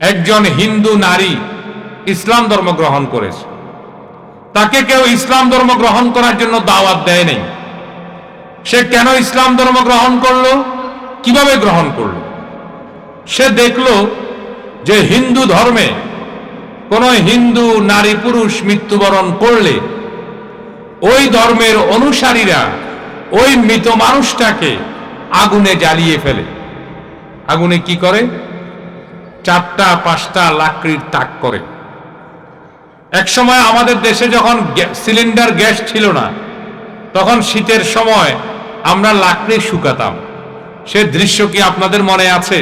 একজন হিন্দু নারী ইসলাম ধর্ম গ্রহণ করেছে। তাকে কেউ ইসলাম ধর্ম গ্রহণ করার জন্য দাওয়াত দেয় নাই। সে কেন ইসলাম ধর্ম গ্রহণ করল? কীভাবে গ্রহণ করল? সে দেখল যে হিন্দু ধর্মে কোন হিন্দু নারী পুরুষ মৃত্যুবরণ করলে ওই ধর্মের অনুসারীরা ওই মৃত মানুষটাকে আগুনে জ্বালিয়ে ফেলে। আগুনে কি করে? চারটা, পাঁচটা লাকড়ির তাক করে। এক সময় আমাদের দেশে যখন সিলিন্ডার গ্যাস ছিল না, তখন শীতের সময় আমরা লাকড়ি শুকাতাম। সে দৃশ্য কি আপনাদের মনে আছে?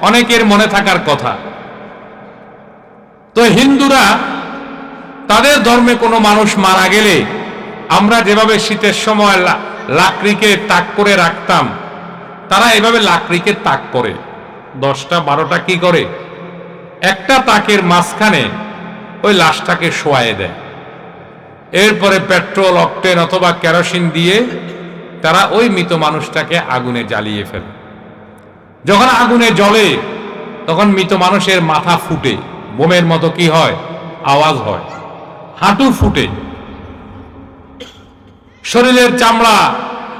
অনেকের মনে থাকার কথা। তো হিন্দুরা তাদের ধর্মে কোনো মানুষ মারা গেলে আমরা যেভাবে শীতের সময় লাকড়িকে তাক করে রাখতাম, তারা এভাবে লাকড়িকে তাক করে। দশটা, বারোটা কি করে? একটা তাকের মাঝখানে ওই লাশটাকে শোয়ায়ে দেয়। এরপরে পেট্রোল, অকটেন অথবা কেরোসিন দিয়ে তারা ওই মৃত মানুষটাকে আগুনে জ্বালিয়ে ফেলে। যখন আগুনে জ্বলে, তখন মৃত মানুষের মাথা ফুটে। বোমের মতো কি হয়? আওয়াজ হয়। হাঁটু ফুটে। শরীরের চামড়া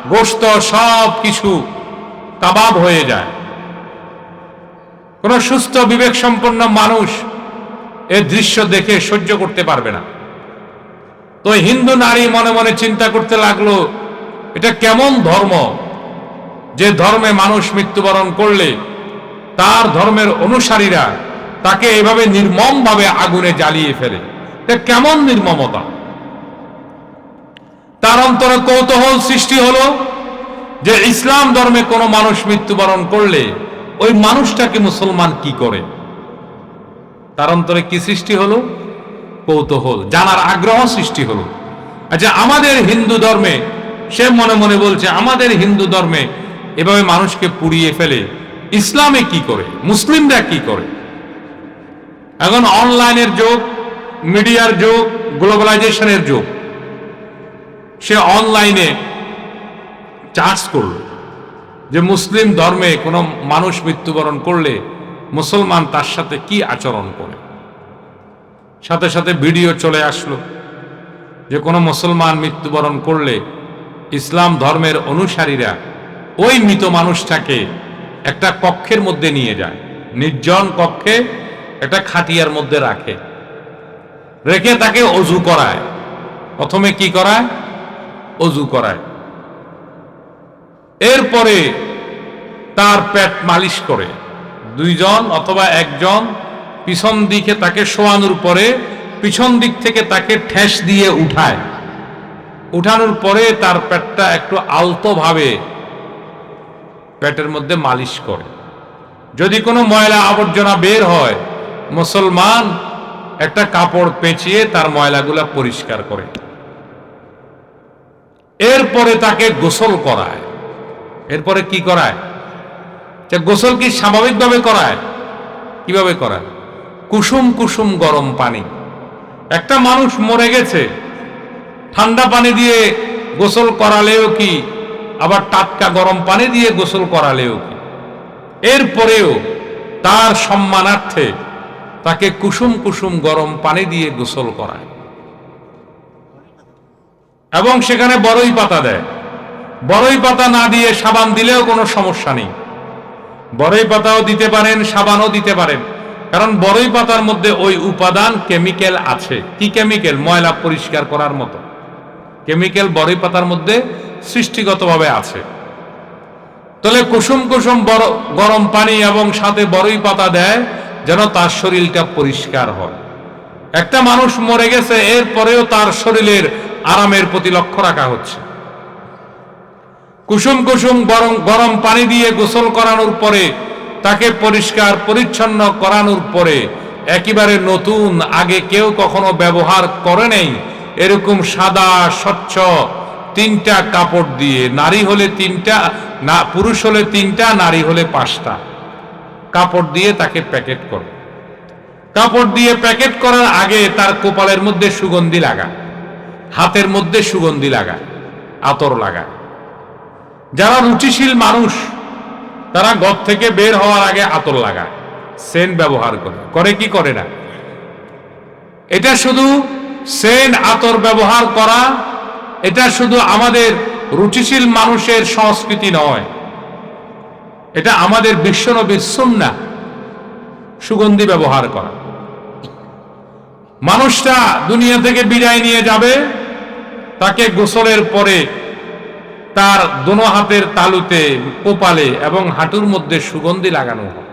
গোস্ত সব কিছু কাবাব হয়ে যায়। কোন সুস্থ বিবেক সম্পন্ন মানুষ এ দৃশ্য দেখে সহ্য করতে পারবে না। তো হিন্দু নারী মনে মনে চিন্তা করতে লাগল, এটা কেমন ধর্ম? যে ধর্মে মানুষ মৃত্যুবরণ করলে তার ধর্মের অনুসারীরা তাকে এভাবে নির্মমভাবে আগুনে জ্বালিয়ে ফেলে। এটা কেমন নির্মমতা? তার অন্তরে কৌতূহল সৃষ্টি হলো যে ইসলাম ধর্মে কোনো মানুষ মৃত্যুবরণ করলে ওই মানুষটাকে মুসলমান কি করে? তার অন্তরে কি সৃষ্টি হলো? কৌতূহল, জানার আগ্রহ সৃষ্টি হলো। আচ্ছা আমাদের হিন্দু ধর্মে, সে মনে মনে বলছে, আমাদের হিন্দু ধর্মে এভাবে মানুষকে পুড়িয়ে ফেলে, ইসলামে কি করে? মুসলিমরা কি করে? এখন অনলাইনের যুগ, মিডিয়ার যুগ, গ্লোবালাইজেশনের যুগ। সে অনলাইনে চার্জ করল। যে মুসলিম ধর্মে কোনো মানুষ মৃত্যুবরণ করলে মুসলমান তার সাথে কি আচরণ করে? সাথে সাথে ভিডিও চলে আসলো যে কোনো মুসলমান মৃত্যুবরণ করলে ইসলাম ধর্মের অনুসারীরা ওই মৃত মানুষটাকে একটা কক্ষের মধ্যে নিয়ে যায়। নির্জন কক্ষে একটা খাটিয়ার মধ্যে রাখে। রেখে তাকে অজু করায়। প্রথমে কি করায়? অজু করায়। এরপরে তার পেট মালিশ করে। দুইজন অথবা একজন পিছন দিকে তাকে শোয়ানোর পরে পিছন দিক থেকে তাকে ঠেস দিয়ে উঠায়। উঠানোর পরে তার পেটটা একটু আলতোভাবে পেটের মধ্যে মালিশ করে। যদি কোনো ময়লা আবর্জনা বের হয়, মুসলমান একটা কাপড় পেঁচিয়ে তার ময়লাগুলা পরিষ্কার করে। এরপরে তাকে গোসল করায়। এরপরে কি করায়? যে গোসল কি স্বাভাবিকভাবে করায়? কীভাবে করায়? কুসুম কুসুম গরম পানি। একটা মানুষ মরে গেছে, ঠান্ডা পানি দিয়ে গোসল করালেও কি? আবার টাটকা গরম পানি দিয়ে গোসল করালেও কি? এরপরেও তার সম্মানার্থে তাকে কুসুম কুসুম গরম পানি দিয়ে গোসল করায়। এবং সেখানে বড়ই পাতা দেয়। বড়ই পাতা না দিয়ে সাবান দিলেও কোনো সমস্যা নেই। বড়ই পাতাও দিতে পারেন, সাবানও দিতে পারেন। কারণ বড়ই পাতার মধ্যে ওই উপাদান কেমিক্যাল আছে। কি কেমিক্যাল? ময়লা পরিষ্কার করার মতো। কেমিক্যাল বড়ই পাতার মধ্যে সৃষ্টিগতভাবে আছে। তাহলে কুসুম কুসুম বড় গরম পানি এবং সাথে বড়ই পাতা দেয়, যেন তার শরীরটা পরিষ্কার হয়। একটা মানুষ মরে গেছে, এরপরেও তার শরীরের আরামের প্রতি লক্ষ্য রাখা হচ্ছে। কুসুম কুসুম গরম গরম পানি দিয়ে গোসল করানোর পরে, তাকে পরিষ্কার পরিচ্ছন্ন করানোর পরে, একেবারে নতুন, আগে কেউ কখনো ব্যবহার করে নেই, এরকম সাদা, স্বচ্ছ তিনটা কাপড় দিয়ে, নারী হলে তিনটা, না, পুরুষ হলে তিনটা, নারী হলে পাঁচটা কাপড় দিয়ে তাকে প্যাকেট করে। কাপড় দিয়ে প্যাকেট করার আগে তার কপালের মধ্যে সুগন্ধি লাগা, হাতের মধ্যে সুগন্ধি লাগা, আতর লাগায় যারা রুচিশীল মানুষ, তারা ঘর থেকে বের হওয়ার আগে আতর লাগায় সেন্ট ব্যবহার করে। করে কি করে না? এটা শুধু সেন্ট আতর ব্যবহার করা, এটা শুধু আমাদের রুচিশীল মানুষের সংস্কৃতি নয়, এটা আমাদের বিশ্বনবীর সুন্না সুগন্ধি ব্যবহার করা। মানুষটা দুনিয়া থেকে বিদায় নিয়ে যাবে, তাকে গোসলের পরে তার দোনো হাতের তালুতে কোপালে এবং হাঁটুর মধ্যে সুগন্ধি লাগানো হয়।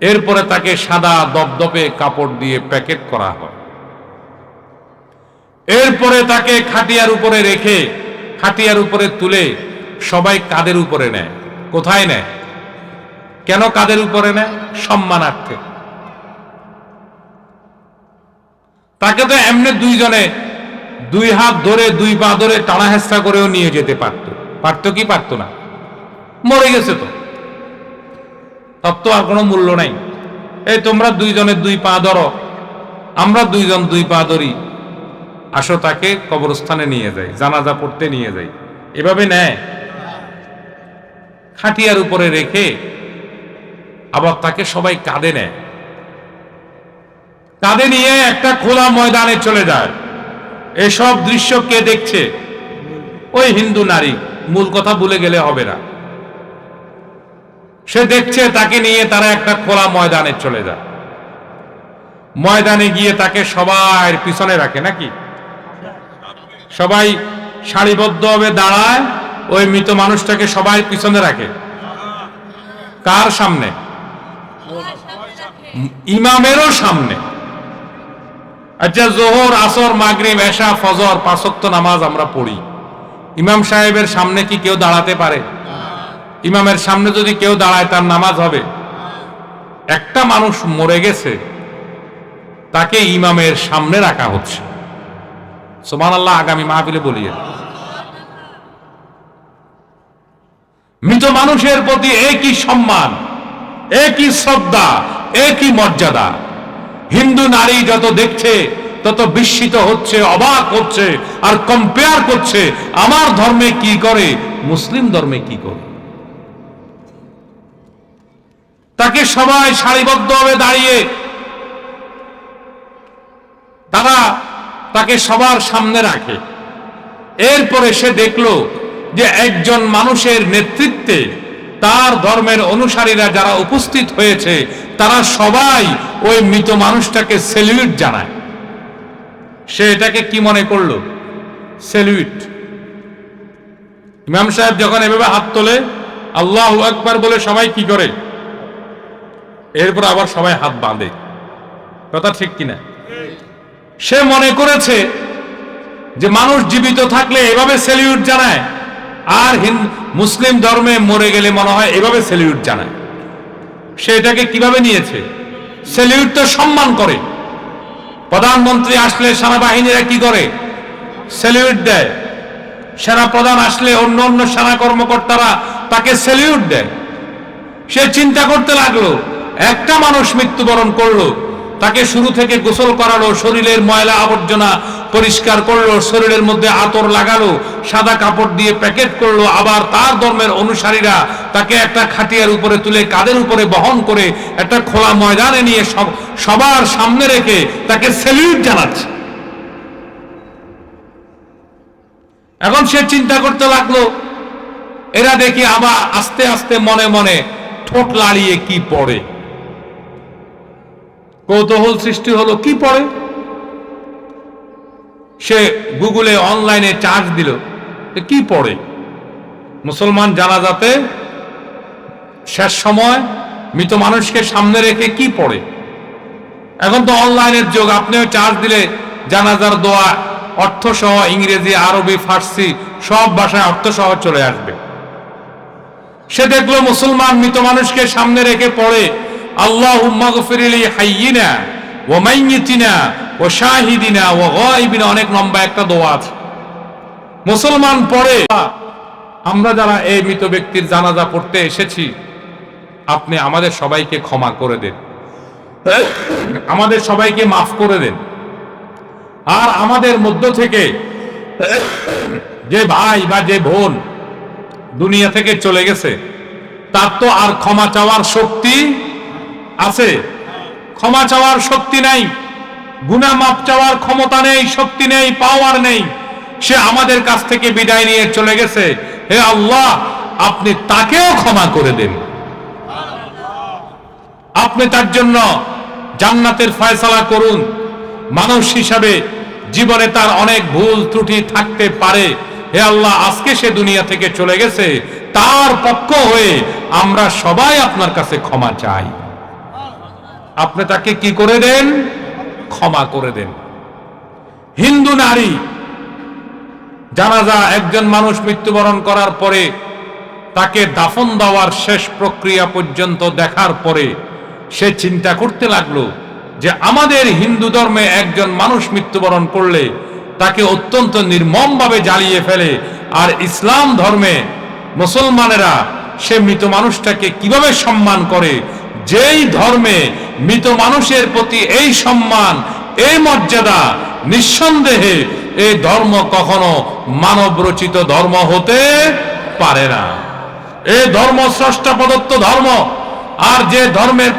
এরপরে তাকে সাদা দপদপে কাপড় দিয়ে প্যাকেট করা হয়। এরপরে তাকে খাটিয়ার উপরে রেখে, খাটিয়ার উপরে তুলে সবাই কাদের উপরে নেয়? কোথায় নেয়? কেন কাদের উপরে নেয়? সম্মানার্থে। তাকে তো এমনি দুইজনে দুই হাত ধরে, দুই পা ধরে টানা হেস্তা করেও নিয়ে যেতে পারত। পারতো কি পারতো না? মরে গেছে তো। তার তো আর কোনো মূল্য নাই। এই তোমরা দুইজনের দুই পা ধরো, আমরা দুইজন দুই পা ধরি। আসো তাকে কবরস্থানে নিয়ে যাই, জানাজা পড়তে নিয়ে যাই। এভাবে নেয়। খাটিয়ার উপরে রেখে আবার তাকে সবাই কাঁদে নেয়। কাঁধে নিয়ে একটা খোলা ময়দানে চলে যায়। এসব দৃশ্য কে দেখছে? ওই হিন্দু নারী, মূল কথা ভুলে গেলে হবে না। সে দেখছে তাকে নিয়ে তারা একটা খোলা ময়দানে চলে যায়। ময়দানে গিয়ে তাকে সবার পিছনে রাখে, নাকি? সবাই সারিবদ্ধ সারিবদ্ধভাবে দাঁড়ায়, ওই মৃত মানুষটাকে সবাই পিছনে রাখে। কার সামনে? ইমামেরও সামনে। আচ্ছা জোহর, আসর, মাগরিব, এশা, ফজর, পাঁচক্ত নামাজ আমরা পড়ি। ইমাম সাহেবের সামনে কি কেউ দাঁড়াতে পারে? ইমামের সামনে যদি কেউ দাঁড়ায়, তার নামাজ হবে। একটা মানুষ মরে গেছে, তাকে ইমামের সামনে রাখা হচ্ছে। সোমান আল্লাহ আগামী মাহফিলে বলিয়ে মৃত মানুষের প্রতি একই সম্মান, একই শ্রদ্ধা, একই মর্যাদা। হিন্দু নারী যত দেখছে, তত বিস্মিত হচ্ছে, অবাক হচ্ছে আর কম্পেয়ার করছে, আমার ধর্মে কি করে, মুসলিম ধর্মে কি করে। তাকে সবাই দাঁড়িয়ে, তারা তাকে সবার সামনে রাখে। এরপরে সে দেখল যে একজন মানুষের নেতৃত্বে তার ধর্মের অনুসারীরা যারা উপস্থিত হয়েছে তারা সবাই ওই মৃত মানুষটাকে সেলিউট জানায়। সে এটাকে কি মনে করল? সেলিউট ইমাম সাহেব যখন এভাবে হাত তোলে, আল্লাহ একবার বলে সবাই কি করে? এরপর আবার সবাই হাত বাঁধে। কথা ঠিক কিনা? সে মনে করেছে যে মানুষ জীবিত থাকলে এভাবে সেলিউট জানায়, আর মুসলিম ধর্মে মরে গেলে মনে হয় এভাবে সেলিউট জানায়। সে এটাকে কীভাবে নিয়েছে? সেলিউট তো সম্মান করে। প্রধানমন্ত্রী আসলে সেনাবাহিনীরা কি করে? সেলিউট দেয়। সেনা প্রধান আসলে অন্য অন্য সেনা কর্মকর্তারা তাকে সেলিউট দেয়। সে চিন্তা করতে লাগল, একটা মানুষ মৃত্যুবরণ করল, তাকে শুরু থেকে গোসল করালো, শরীরের ময়লা আবর্জনা পরিষ্কার করল, শরীরের মধ্যে আতর লাগালো, সাদা কাপড় দিয়ে প্যাকেট করল, আবার তার ধর্মের অনুসারীরা তাকে একটা খাটিয়ার উপরে তুলে কাদের উপরে বহন করে একটা খোলা ময়দানে নিয়ে সব, সবার সামনে রেখে তাকে সেলিউট জানাচ্ছে। এখন সে চিন্তা করতে লাগল, এরা দেখি আবার আস্তে আস্তে মনে মনে ঠোঁট লাড়িয়ে কি পড়ে। কৌতূহল সৃষ্টি হলো, কি পড়ে? সে গুগলে অনলাইনে চার্জ দিল। কি পড়ে? মুসলমান জানাজাতে শেষ সময় মৃত মানুষকে সামনে রেখে কি পড়ে? এখন তো অনলাইনের যোগ, আপনিও চার্জ দিলে জানাজার দোয়া অর্থ সহ ইংরেজি, আরবি, ফার্সি, সব ভাষায় অর্থ সহ চলে আসবে। সে দেখল মুসলমান মৃত মানুষকে সামনে রেখে পড়ে আল্লাহ গফিরিলি হাইয়িনা ও মাইয়িতিনা ও শাহিদিনা, ও গায়বিনা, অনেক লম্বা একটা দোয়া আছে। মুসলমান পড়ে, আমরা যারা এই মৃত ব্যক্তির জানাজা পড়তে এসেছি, আপনি আমাদের সবাইকে ক্ষমা করে দেন। আমাদের সবাইকে মাফ করে দেন। আর আমাদের মধ্য থেকে যে ভাই বা যে বোন দুনিয়া থেকে চলে গেছে, তার তো আর ক্ষমা চাওয়ার শক্তি আছে। ক্ষমা চাওয়ার শক্তি নাই। গুনা মাপ চাওয়ার ক্ষমতা নেই, শক্তি নেই পাওয়ার নেই। সে আমাদের কাছ থেকে বিদায় নিয়ে চলে গেছে। হে আল্লাহ, আপনি তাকেও ক্ষমা করে দেন। আপনি তার জন্য জান্নাতের ফয়সালা করুন। মানুষ হিসাবে জীবনে তার অনেক ভুল ত্রুটি থাকতে পারে। হে আল্লাহ, আজকে সে দুনিয়া থেকে চলে গেছে। তার পক্ষ হয়ে আমরা সবাই আপনার কাছে ক্ষমা চাই। আপনি তাকে কি করে দেন? ক্ষমা করে দেন। হিন্দু নারী, জানাজা একজন মানুষ মৃত্যুবরণ করার পরে তাকে দাফন দেওয়ার শেষ প্রক্রিয়া পর্যন্ত দেখার পরে সে চিন্তা করতে লাগল যে আমাদের হিন্দু ধর্মে একজন মানুষ মৃত্যুবরণ করলে তাকে অত্যন্ত নির্মমভাবে জ্বালিয়ে ফেলে আর ইসলাম ধর্মে মুসলমানেরা সে মৃত মানুষটাকে কীভাবে সম্মান করে? যেই ধর্মে মৃত মানুষের প্রতি এই সম্মান, এই মর্যাদা, নিঃসন্দেহে এই ধর্ম কখনো মানব রচিত ধর্ম হতে পারে না। এই ধর্ম স্রষ্টা প্রদত্ত ধর্ম, আর যে ধর্মের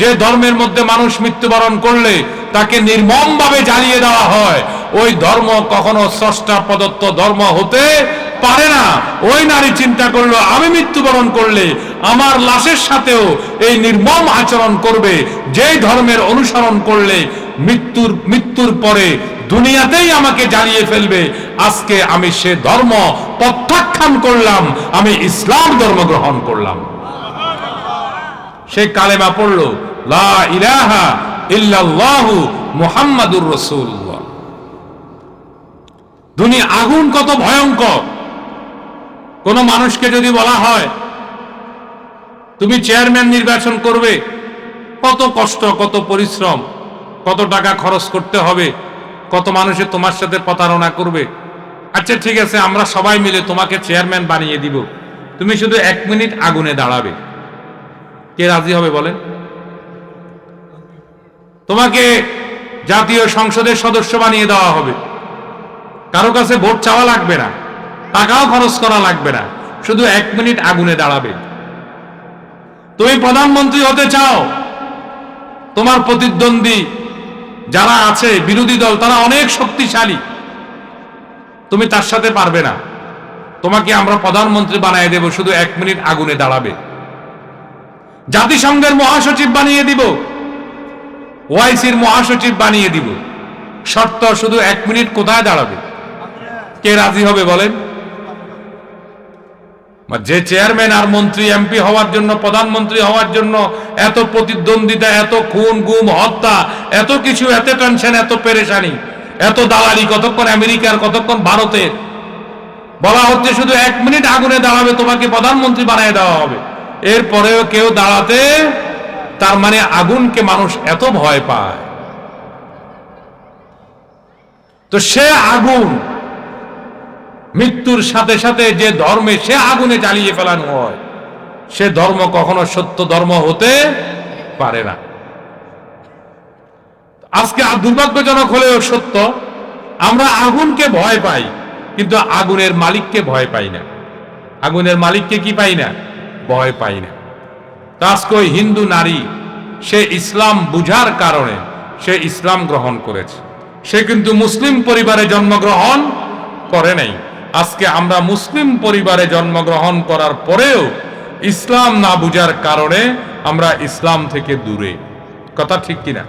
যে ধর্মের মধ্যে মানুষ মৃত্যুবরণ করলে তাকে নির্মম ভাবে জ্বালিয়ে দেওয়া হয়, ওই ধর্ম কখনো স্রষ্টা প্রদত্ত ধর্ম হতে পারে না। ওই নারী চিন্তা করল, আমি মৃত্যুবরণ করলে আমার লাশের সাথেও এই নির্মম আচরণ করবে। যেই ধর্মের অনুসরণ করলে মৃত্যুর মৃত্যুর পরে দুনিয়াতেই আমাকে জ্বালিয়ে ফেলবে। আজকে আমি সে ধর্ম প্রত্যাখ্যান করলাম, আমি ইসলাম ধর্ম গ্রহণ করলাম। সে কালেমা পড়ল, লা ইলাহা ইল্লাল্লাহু মুহাম্মাদুর রাসূলুল্লাহ। দুনিয়া আগুন কত ভয়ঙ্কর। কোন মানুষকে যদি বলা হয়, তুমি চেয়ারম্যান নির্বাচন করবে, কত কষ্ট, কত পরিশ্রম, কত টাকা খরচ করতে হবে, কত মানুষে তোমার সাথে প্রতারণা করবে? আচ্ছা ঠিক আছে, আমরা সবাই মিলে তোমাকে চেয়ারম্যান বানিয়ে দিব। তুমি শুধু এক মিনিট আগুনে দাঁড়াবে। কে রাজি হবে বলেন? তোমাকে জাতীয় সংসদের সদস্য বানিয়ে দেওয়া হবে। কারও কাছে ভোট চাওয়া লাগবে না। টাকাও খরচ করা লাগবে না। শুধু এক মিনিট আগুনে দাঁড়াবে। তুমি প্রধানমন্ত্রী হতে চাও, তোমার প্রতিদ্বন্দ্বী যারা আছে, বিরোধী দল, তারা অনেক শক্তিশালী। তুমি তার সাথে পারবে না। তোমাকে আমরা প্রধানমন্ত্রী বানিয়ে দেব, শুধু এক মিনিট আগুনে দাঁড়াবে। জাতিসংঘের মহাসচিব বানিয়ে দিব। ওআইসির মহাসচিব বানিয়ে দিব। শর্ত শুধু এক মিনিট কোথায় দাঁড়াবে? কে রাজি হবে বলেন? যে চেয়ারম্যান আর মন্ত্রী এমপি হওয়ার জন্য, প্রধানমন্ত্রী হওয়ার জন্য এত প্রতিদ্বন্দ্বিতা, এত খুন, গুম, হত্যা, এত কিছু, এত টেনশন এত পেরেশানি, এত দালালি, কতক্ষণ আমেরিকার, কতক্ষণ ভারতের। বলা হচ্ছে শুধু এক মিনিট আগুনে দাঁড়াবে, তোমাকে প্রধানমন্ত্রী বানিয়ে দেওয়া হবে। এরপরেও কেউ দাঁড়াতে, তার মানে আগুনকে মানুষ এত ভয় পায়। তো সে আগুন মৃত্যুর সাথে সাথে যে ধর্মে সে আগুনে জ্বালিয়ে ফেলানো হয়, সে ধর্ম কখনো সত্য ধর্ম হতে পারে না। আজকে দুর্ভাগ্যজনক হলেও সত্য, আমরা আগুনকে ভয় পাই, কিন্তু আগুনের মালিককে ভয় পাই না। আগুনের মালিককে কি পাই না? ভয় পাই না। আজকে ওই হিন্দু নারী, সে ইসলাম বুঝার কারণে সে ইসলাম গ্রহণ করেছে। সে কিন্তু মুসলিম পরিবারে জন্মগ্রহণ করে নাই। আজকে আমরা মুসলিম পরিবারে জন্মগ্রহণ করার পরেও ইসলাম না বুঝার কারণে আমরা ইসলাম থেকে দূরে। কথা ঠিক কিনা?